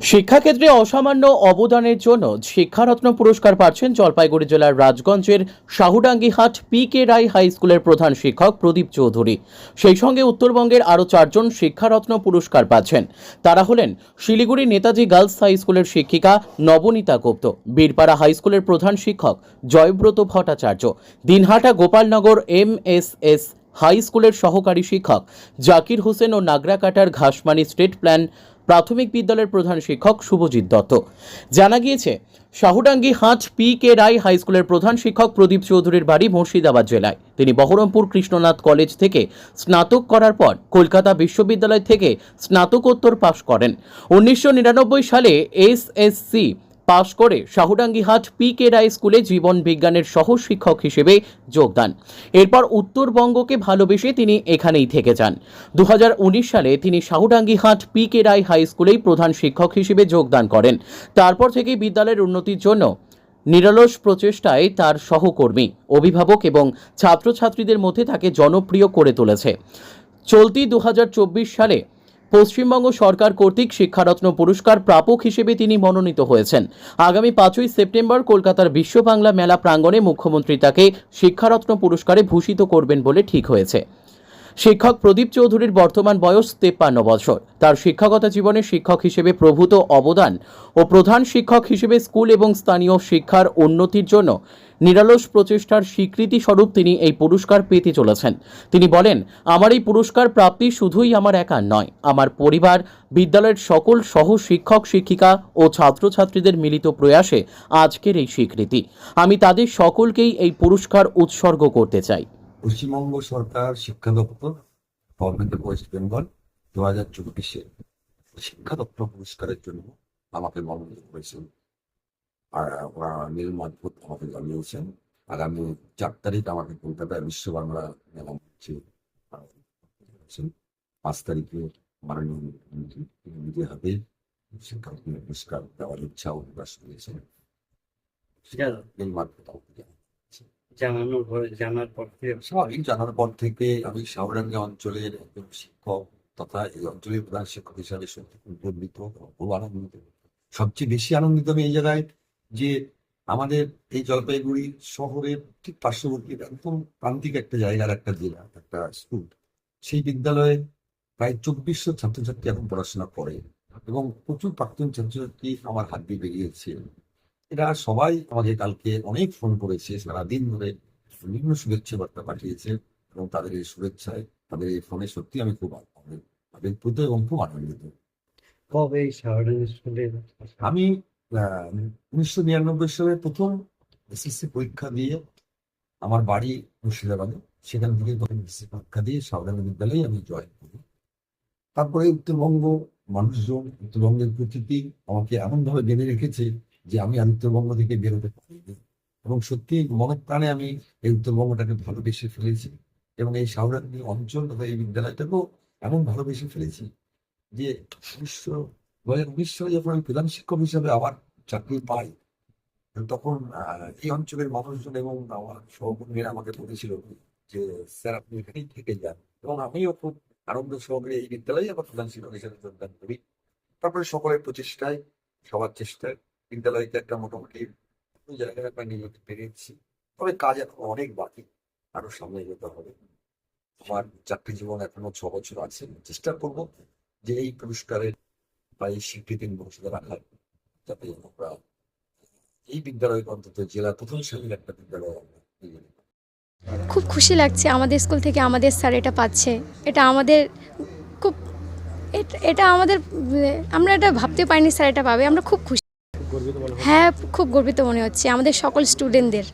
শিক্ষাক্ষেত্রে অসামান্য অবদানের জন্য শিক্ষারত্ন পুরস্কার পাচ্ছেন জলপাইগুড়ি জেলার রাজগঞ্জের শাহুডাঙ্গিহাট পি কে রায় হাই স্কুলের প্রধান শিক্ষক প্রদীপ চৌধুরী। সেই সঙ্গে উত্তরবঙ্গের আরও চারজন শিক্ষারত্ন পুরস্কার পাচ্ছেন। তারা হলেন শিলিগুড়ি নেতাজি গার্লস হাই স্কুলের শিক্ষিকা নবনীতা গুপ্ত, বীরপাড়া হাই স্কুলের প্রধান শিক্ষক Joybrata Bhattacharya, Dinhata Gopalnagar M S S high স্কুলের সহকারী শিক্ষক জাকির হোসেন ও নাগরাকাটার ঘাসমানি স্টেট প্ল্যান প্রাথমিক বিদ্যালয়ের প্রধান শিক্ষক শুভজিৎ দত্ত। জানা গিয়েছে, শাহুডাঙ্গি হাট পি কে রায় হাই স্কুলের প্রধান শিক্ষক প্রদীপ চৌধুরীর বাড়ি মুর্শিদাবাদ জেলায়। তিনি বহরমপুর কৃষ্ণনাথ কলেজ থেকে স্নাতক করার পর কলকাতা বিশ্ববিদ্যালয় থেকে স্নাতকোত্তর পাশ করেন। উনিশশো নিরানব্বই সালে এসএসসি পাশ করে শাহুডাঙ্গিহাট পি কে রায় স্কুলে জীবন বিজ্ঞানের সহ শিক্ষক হিসেবে যোগদান। এরপর উত্তরবঙ্গকে ভালোবেসে তিনি এখানেই থেকে যান। দু হাজার উনিশ সালে তিনি শাহুডাঙ্গিহাট পি কে রায় হাই স্কুলেই প্রধান শিক্ষক হিসেবে যোগদান করেন। তারপর থেকেই বিদ্যালয়ের উন্নতির জন্য নিরলস প্রচেষ্টায় তার সহকর্মী, অভিভাবক এবং ছাত্রছাত্রীদের মধ্যে তাকে জনপ্রিয় করে তুলেছে। চলতি দু হাজার চব্বিশ সালে পশ্চিমবঙ্গ সরকার কর্তৃক শিক্ষারত্ন পুরস্কার প্রাপক হিসেবে তিনি মনোনীত হয়েছেন। আগামী পাঁচই সেপ্টেম্বর কলকাতার বিশ্ব বাংলা মেলা প্রাঙ্গণে মুখ্যমন্ত্রী তাকে শিক্ষারত্ন পুরস্কারে ভূষিত করবেন বলে ঠিক হয়েছে। শিক্ষক প্রদীপ চৌধুরীর বর্তমান বয়স তেপ্পান্ন বছর। তার শিক্ষাগত জীবনে শিক্ষক হিসেবে প্রভূত অবদান ও প্রধান শিক্ষক হিসেবে স্কুল এবং স্থানীয় শিক্ষার উন্নতির জন্য নিরলস প্রচেষ্টার স্বীকৃতি স্বরূপ তিনি এই পুরস্কার পেতে চলেছেন। তিনি বলেন, আমার এই পুরস্কার প্রাপ্তি শুধুই আমার একা নয়, আমার পরিবার, বিদ্যালয়ের সকল সহ শিক্ষক শিক্ষিকা ও ছাত্রছাত্রীদের মিলিত প্রয়াসে আজকের এই স্বীকৃতি। আমি তাদের সকলকেই এই পুরস্কার উৎসর্গ করতে চাই। পশ্চিমবঙ্গ সরকার শিক্ষা দপ্তর গভর্নমেন্ট অফ ওয়েস্ট বেঙ্গল দু হাজার চব্বিশে শিক্ষা দপ্তর পুরস্কারের জন্য আমাকে মনোনীত করেছেন আর ওরা মেল মারফত আমাকে জানিয়েছেন। আগামী চার তারিখ আমাকে কলকাতায় বিশ্ব বাংলা হচ্ছে পাঁচ তারিখে মাননীয় মুখ্যমন্ত্রী তিনি নিজে হাতে শিক্ষা পুরস্কার দেওয়ার ইচ্ছা ও প্রকাশ করেছেন। মেল মারফত আমাকে। জানানোর পরে, জানার পর থেকে স্বাভাবিক, জানার পর থেকে আমি সাবরাঙ্গা অঞ্চলের একজন শিক্ষক তথা এই অঞ্চলের প্রধান শিক্ষক হিসাবে সত্যি গর্বিত খুব আনন্দিত। সবচেয়ে বেশি আনন্দিত আমি এই জায়গায় যে আমাদের এই জলপাইগুড়ি শহরের ঠিক পার্শ্ববর্তী একদম প্রান্তিক একটা জায়গার একটা জেলা, একটা স্কুল। সেই বিদ্যালয়ে প্রায় চব্বিশশো ছাত্রছাত্রী এখন পড়াশোনা করে এবং প্রচুর প্রাক্তন ছাত্রছাত্রী আমার হাত দিয়ে বেরিয়েছে। এরা সবাই আমাকে কালকে অনেক ফোন করেছে সারাদিন ধরে বিভিন্ন শুভেচ্ছা বার্তা পাঠিয়েছে এবং তাদের এই শুভেচ্ছায় তাদের এই ফোনে সত্যি আমি খুব আবেগপ্রুত এবং খুব আনন্দিত। কবে আমি উনিশশো নিরানব্বই সালে প্রথম এসএসসি পরীক্ষা দিয়ে আমার বাড়ি মুর্শিদাবাদে সেখান থেকে প্রথম এসএসসি পরীক্ষা দিয়ে সাবধান বিদ্যালয়ে আমি জয়েন করি। তারপরে উত্তরবঙ্গ মানুষজন উত্তরবঙ্গের প্রকৃতি আমাকে এমনভাবে বেঁধে রেখেছে যে আমি আর উত্তরবঙ্গ থেকে বেরোতে পারিনি। এবং সত্যি মনের প্রাণে আমি এই উত্তরবঙ্গটাকে ভালোবেসে ফেলেছি এবং এই সাউরান্নি অঞ্চল তথা এই বিদ্যালয়টাকেও এমন ভালোবেসে ফেলেছি যে উনিশশো দু হাজার উনিশ সালে যখন আমি প্রধান শিক্ষক হিসাবে আবার চাকরি পাই, তখন এই অঞ্চলের মানুষজন এবং আমার সহকর্মীরা আমাকে বলেছিল যে, স্যার, আপনি এখানেই থেকে যান। এবং আমিও খুব আনন্দ সহকারে এই বিদ্যালয়ে আবার প্রধান শিক্ষক হিসেবে যোগদান করি। তারপরে সকলের প্রচেষ্টায়, সবার চেষ্টায় বিদ্যালয়কে একটা মোটামুটি জায়গায় আমরা নিয়ে পেরেছি। তবে কাজ এখন অনেক বাকি আরও সামনে যেতে হবে। আমার চাকরি জীবন এখনও ছ বছর আছে। চেষ্টা করব যে এই পুরস্কারের বা এই স্বীকৃতির মর্যাদা রাখার যাতে আমরা এই বিদ্যালয়কে অন্তত জেলা প্রথম শ্রেণির একটা বিদ্যালয়। খুব খুশি লাগছে আমাদের স্কুল থেকে আমাদের স্যার এটা পাচ্ছে। এটা আমাদের খুব এট- আমাদের উম, আমরা এটা ভাবতে পারিনি স্যার এটা পাবে। আমরা খুব খুশি। হ্যাঁ খুব গর্বিত মনে হচ্ছে। আমাদের সকল স্টুডেন্টদের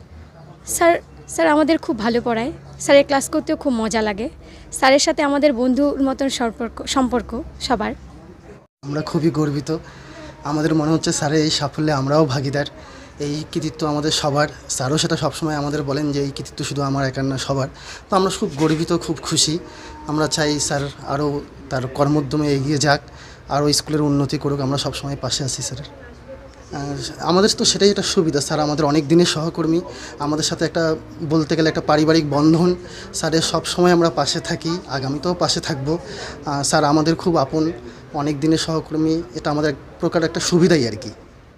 স্যার স্যার আমাদের খুব ভালো পড়ায়। স্যারের ক্লাস করতেও খুব মজা লাগে। স্যারের সাথে আমাদের বন্ধুর মতন সম্পর্ক সম্পর্ক সবার। আমরা খুবই গর্বিত। আমাদের মনে হচ্ছে স্যারের এই সাফল্যে আমরাও ভাগিদার। এই কৃতিত্ব আমাদের সবার। স্যারও সেটা সবসময় আমাদের বলেন যে এই কৃতিত্ব শুধু আমার একার না সবার। তো আমরা খুব গর্বিত খুব খুশি। আমরা চাই স্যার আরও তার কর্মোদ্যমে এগিয়ে যাক আরও স্কুলের উন্নতি করুক। আমরা সবসময় পাশে আছি স্যারের। আমাদের তো সেটাই একটা সুবিধা, স্যার। আমাদের অনেক দিনের সহকর্মী। আমাদের সাথে একটা, বলতে গেলে একটা পারিবারিক বন্ধন। স্যারের সব সময় আমরা পাশে থাকি, আগামীতেও পাশে থাকব। স্যার, আমাদের খুব আপন, অনেক দিনের সহকর্মী, এটা আমাদের এক প্রকার একটা সুবিধাই আর কি।